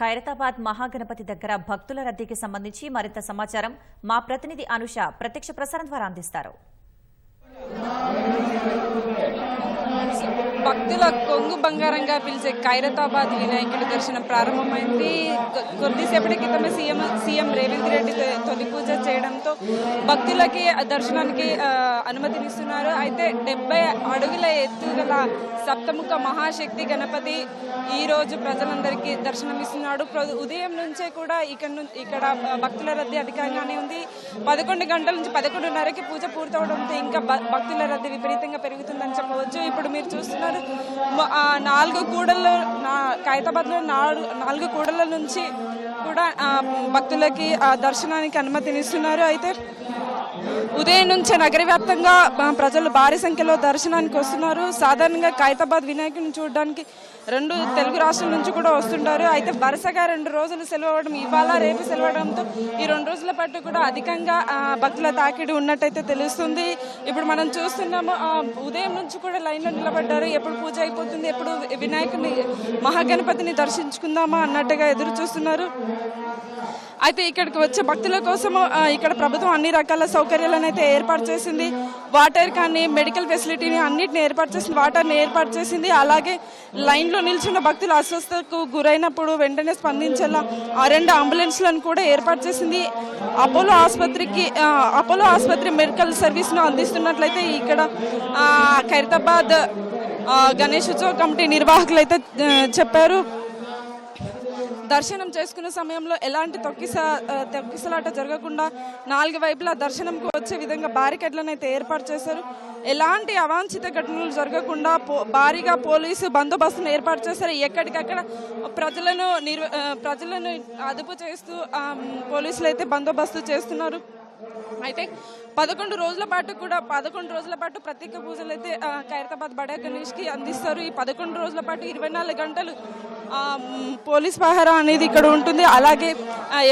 ఖైరతాబాద్ మహాగణపతి దగ్గర భక్తుల రద్దీకి సంబంధించి మరింత సమాచారం మా ప్రతినిధి అనుష ప్రత్యక్ష ప్రసారం ద్వారా అందిస్తారు. భక్తుల కొంగు బంగారంగా పిలిచే ఖైరతాబాద్ వినాయకుడి దర్శనం ప్రారంభమైంది. కొద్దిసేపటి క్రితమే సీఎం సీఎం రేవంత్ రెడ్డి తొ- తొలి పూజ చేయడంతో భక్తులకి దర్శనానికి అనుమతినిస్తున్నారు. అయితే డెబ్బై అడుగుల ఎత్తు గల సప్తముఖ మహాశక్తి గణపతి ఈ రోజు ప్రజలందరికీ దర్శనమిస్తున్నాడు. ప్ర- ఉదయం నుంచే కూడా ఇక్కడ ను- ఇక్కడ భక్తుల రద్దీ అధికంగానే ఉంది. పదకొండు గంటల నుంచి పదకొండున్నరకి పూజ పూర్తవడంతో ఇంకా భ- భక్తుల రద్దీ విపరీతంగా పెరుగుతుందని చెప్పవచ్చు. ఇప్పుడు మీరు చూస్తున్నారు మ- నాలుగు కూడల్లో నా ఖైతాబాద్లో నాలుగు నాలుగు కూడల నుంచి కూడా భక్తులకి ఆ దర్శనానికి అనుమతినిస్తున్నారు. అయితే ఉదయం నుంచే నగర వ్యాప్తంగా ప్రజలు భారీ సంఖ్యలో దర్శనానికి వస్తున్నారు. సాధారణంగా ఖైతాబాద్ వినాయకుని చూడడానికి రెండు తెలుగు రాష్ట్రాల నుంచి కూడా వస్తుంటారు. అయితే వరుసగా రెండు రోజులు సెలవు అవ్వడం ఇవాళ రేపు సెలవు అవ్వడంతో ఈ రెండు రోజుల పాటు కూడా అధికంగా భక్తుల తాకిడి ఉన్నట్టయితే తెలుస్తుంది. ఇప్పుడు మనం చూస్తున్నాము ఉదయం నుంచి కూడా లైన్లో నిలబడ్డారు. ఎప్పుడు పూజ అయిపోతుంది ఎప్పుడు వినాయకుని మహాగణపతిని దర్శించుకుందామా అన్నట్టుగా ఎదురు చూస్తున్నారు. అయితే ఇక్కడికి వచ్చే భక్తుల కోసం ఇక్కడ ప్రభుత్వం అన్ని రకాల సౌకర్యాలను అయితే ఏర్పాటు చేసింది. వాటర్ కానీ మెడికల్ ఫెసిలిటీని అన్నిటిని ఏర్పాటు చేసింది. వాటర్ని ఏర్పాటు చేసింది. అలాగే లైన్లో నిల్చున్న భక్తులు అస్వస్థతకు గురైనప్పుడు వెంటనే స్పందించేలా ఆ రెండు అంబులెన్స్లను కూడా ఏర్పాటు చేసింది. అపోలో ఆసుపత్రికి అపోలో ఆసుపత్రి మెడికల్ సర్వీస్ను అందిస్తున్నట్లయితే ఇక్కడ ఖైరతాబాద్ గణేష్ ఉత్సవ కమిటీ నిర్వాహకులు అయితే చెప్పారు. దర్శనం చేసుకునే సమయంలో ఎలాంటి తొక్కిస తొక్కిసలాట జరగకుండా నాలుగు వైపులా దర్శనంకు వచ్చే విధంగా బ్యారికేడ్లను అయితే ఏర్పాటు చేశారు. ఎలాంటి అవాంఛిత ఘటనలు జరగకుండా పో- భారీగా పోలీసు బందోబస్తును ఏర్పాటు చేశారు. ఎక్కడికక్కడ ప్రజలను నిర్వ ప్రజలను అదుపు చేస్తూ పోలీసులు అయితే బందోబస్తు చేస్తున్నారు. అయితే పదకొండు రోజుల పాటు కూడా పదకొండు రోజుల పాటు ప్రత్యేక పూజలు అయితే ఖైరతాబాద్ బడా గణేష్కి అందిస్తారు. ఈ పదకొండు రోజుల పాటు ఇరవై నాలుగు గంటలు పోలీస్ పహారా అనేది ఇక్కడ ఉంటుంది. అలాగే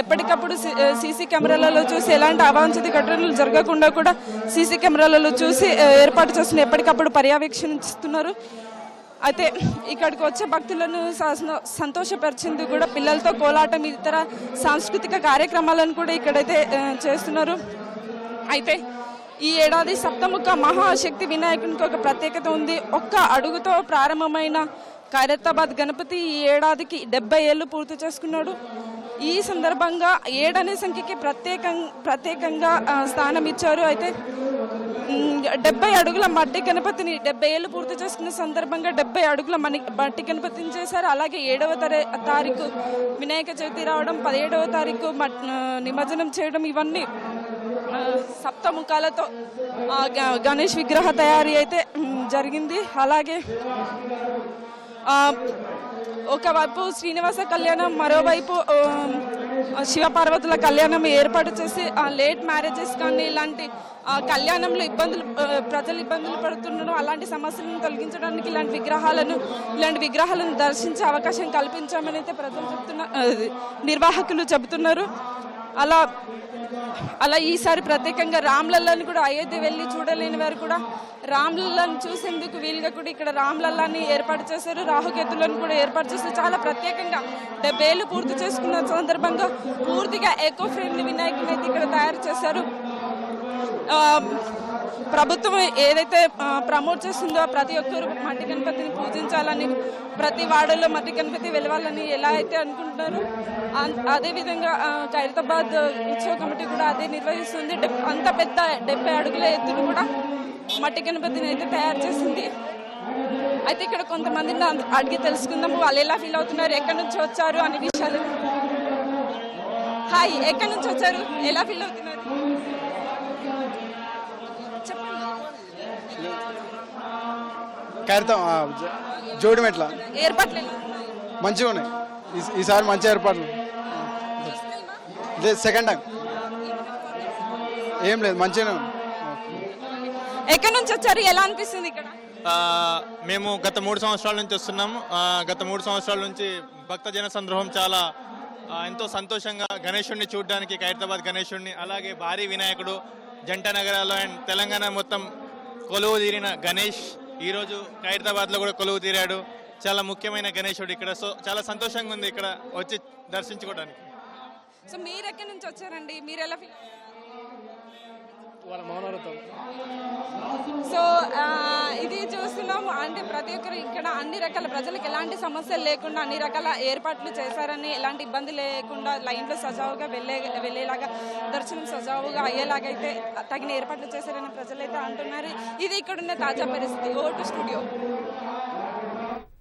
ఎప్పటికప్పుడు సీసీ కెమెరాలలో చూసి ఎలాంటి అవాంఛిత ఘటనలు జరగకుండా కూడా సీసీ కెమెరాలలో చూసి ఏర్పాటు చేస్తున్న ఎప్పటికప్పుడు పర్యవేక్షిస్తున్నారు. అయితే ఇక్కడికి వచ్చే భక్తులను సంతోషపరిచింది కూడా పిల్లలతో కోలాటం ఇతర సాంస్కృతిక కార్యక్రమాలను కూడా ఇక్కడైతే చేస్తున్నారు. అయితే ఈ ఏడాది సప్తముఖ మహాశక్తి వినాయకునికి ఒక ప్రత్యేకత ఉంది. ఒక్క అడుగుతో ప్రారంభమైన ఖైరతాబాద్ గణపతి ఈ ఏడాదికి డెబ్బై ఏళ్ళు పూర్తి చేసుకున్నాడు. ఈ సందర్భంగా ఏడనే సంఖ్యకి ప్రత్యేకం ప్రత్యేకంగా స్థానం ఇచ్చారు. అయితే డెబ్బై అడుగుల మట్టి గణపతిని డెబ్బై ఏళ్ళు పూర్తి చేసుకున్న సందర్భంగా డెబ్బై అడుగుల మణి మట్టి గణపతిని చేశారు. అలాగే ఏడవ తారీఖు వినాయక చవితి రావడం పదిహేడవ తారీఖు నిమజ్జనం చేయడం ఇవన్నీ సప్తముఖాలతో ఆ, గ- గణేష్ విగ్రహ తయారీ అయితే జరిగింది. అలాగే ఒకవైపు శ్రీనివాస కళ్యాణం మరోవైపు శివపార్వతుల కళ్యాణం ఏర్పాటు చేసి ఆ, లేట్ మ్యారేజెస్ కానీ ఇలాంటి కళ్యాణంలో ఇబ్బందులు ప్రజలు ఇబ్బందులు పడుతుండడం అలాంటి సమస్యలను తొలగించడానికి ఇలాంటి విగ్రహాలను ఇలాంటి విగ్రహాలను దర్శించే అవకాశం కల్పించామని అయితే ప్రజలు చెప్తున్న నిర్వాహకులు చెబుతున్నారు. అలా అలా ఈసారి ప్రత్యేకంగా రామ్లల్లాని కూడా అయోధ్య వెళ్ళి చూడలేని వారు కూడా రామ్లల్లాని చూసేందుకు వీలుగా కూడా ఇక్కడ రామ్లల్లాని ఏర్పాటు చేశారు రాహుకేతులను కూడా ఏర్పాటు చేశారు. చాలా ప్రత్యేకంగా డెబ్బై ఏళ్ళు పూర్తి చేసుకున్న సందర్భంగా పూర్తిగా ఎకో ఫ్రెండ్లీ వినాయకుని అయితే ఇక్కడ తయారు చేశారు. ప్రభుత్వం ఏదైతే ప్రమోట్ చేస్తుందో ప్రతి ఒక్కరు మట్టి గణపతిని పూజించాలని ప్రతి వాడలో మట్టి గణపతి వెళ్ళాలని ఎలా అయితే అనుకుంటున్నారో అన్- ఖైరతాబాద్ ఉత్సవ కమిటీ కూడా అదే నిర్వహిస్తుంది. డెబ్- అంత పెద్ద డెబ్బై అడుగుల ఎత్తును కూడా మట్టి గణపతిని అయితే తయారు చేసింది. అయితే ఇక్కడ కొంతమందిని అడిగి తెలుసుకుందాము వాళ్ళు ఎలా ఫీల్ అవుతున్నారు? ఎక్కడి నుంచి వచ్చారు? అనే విషయాలు. హాయ్ ఎక్కడి నుంచి వచ్చారు? ఎలా ఫీల్ అవుతున్నారు? కడతాం జోడిమెట్ల ఏర్పాట్లు? మంచిగా ఉన్నాయి. ఈ- ఈసారి మంచి ఏర్పాట్లు. లేదు సెకండ్ టైం ఏం లేదు మంచిగానే ఎక్కడి నుంచి వచ్చారు? ఎలా అనిపిస్తుంది ఇక్కడ? ఆ, మేము గత మూడు సంవత్సరాల నుంచి వస్తున్నాము ఆ, గత మూడు సంవత్సరాల నుంచి భక్త జన సంద్రోహం చాలా ఎంతో సంతోషంగా గణేశుడిని చూడడానికి ఖైరతాబాద్ గణేశుడిని అలాగే భారీ వినాయకుడు జంట నగరాల్లో అండ్ తెలంగాణ మొత్తం కొలువు తీరిన గణేష్ ఈరోజు ఖైరతాబాద్లో కూడా కొలువు తీరాడు. చాలా ముఖ్యమైన గణేశుడు ఇక్కడ. సో చాలా సంతోషంగా ఉంది ఇక్కడ వచ్చి దర్శించుకోవడానికి. సో మీరు ఎక్కడి నుంచి వచ్చారండి? మీరు ఎలా ఫీల్ వాళ్ళ మౌనవ్రతం ప్రతి ఒక్కరు ఇక్కడ అన్ని రకాల ప్రజలకు ఎలాంటి సమస్యలు లేకుండా అన్ని రకాల ఏర్పాట్లు చేశారని ఎలాంటి ఇబ్బంది లేకుండా లైన్లో సజావుగా వెళ్ళే వెళ్ళేలాగా దర్శనం సజావుగా అయ్యేలాగైతే తగిన ఏర్పాట్లు చేశారని ప్రజలైతే అంటున్నారు. ఇది ఇక్కడ ఉన్న తాజా పరిస్థితి. Vote studio.